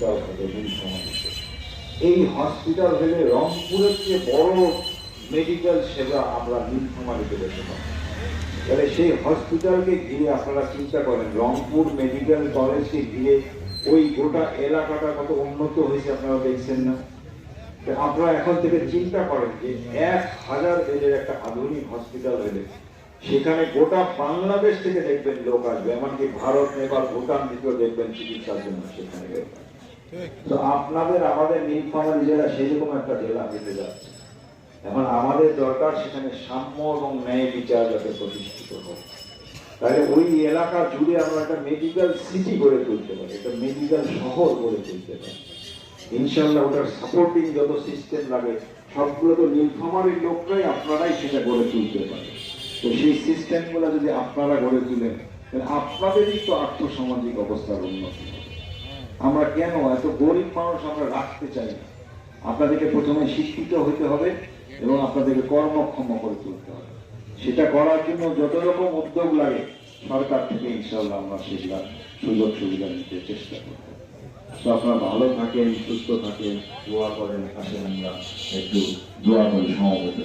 Hospital হবে নীলফামারীতে এই hospital হলে রংপুরের চেয়ে বড় মেডিকেল সেবা আমরা নীলফামারীতে পেতে পারি তাহলে সেই হসপিটালকে ঘিরে আপনারা চিন্তা করেন, রংপুর মেডিকেল কলেজকে ঘিরে ওই গোটা এলাকাটা কত উন্নত হয়েছে আপনারা দেখছেন না? আপনারা এখন থেকে চিন্তা করেন যে এক হাজার বেডের একটা আধুনিক হসপিটাল হলে সেখানে গোটা বাংলাদেশ থেকে দেখবেন লোক আসবে, এমনকি ভারত, নেপাল, ভুটান থেকেও দেখবেন চিকিৎসার জন্য সেখানে গেলে। তো আপনাদের, আমাদের নীলফামারী জেলা সেরকম একটা জেলা হতে যাচ্ছে। এখন আমাদের দরকার সেখানে সাম্য এবং ন্যায় বিচার যাতে প্রতিষ্ঠিত হোক তাহলে ওই এলাকা জুড়ে আমরা একটা মেডিকেল সিটি গড়ে তুলতে পারি, একটা মেডিকেল শহর গড়ে তুলতে পারি। ইনশাল্লাহ ওটার সাপোর্টিং যত সিস্টেম লাগে, সবগুলো তো নীলফামারীর লোকরাই আপনারাই সেটা গড়ে তুলতে পারে। তো সেই সিস্টেমগুলো যদি আপনারা গড়ে তুলেন, তাহলে আপনাদেরই তো আর্থসামাজিক অবস্থার উন্নতি আমরা কেন এত গরিব মানুষ আমরা রাখতে চাই না? আপনাদেরকে প্রথমে শিক্ষিত হতে হবে এবং আপনাদেরকে কর্মক্ষম করে তুলতে হবে। সেটা করার জন্য যত রকম উদ্যোগ লাগে, সরকার থেকে ইনশাল্লাহ আমরা সেগুলা সুযোগ সুবিধা নিতে চেষ্টা করব। তো আপনারা ভালো থাকেন, সুস্থ থাকেন, দোয়া করেন, আসেন আমরা একটু দোয়া করি সমবেত।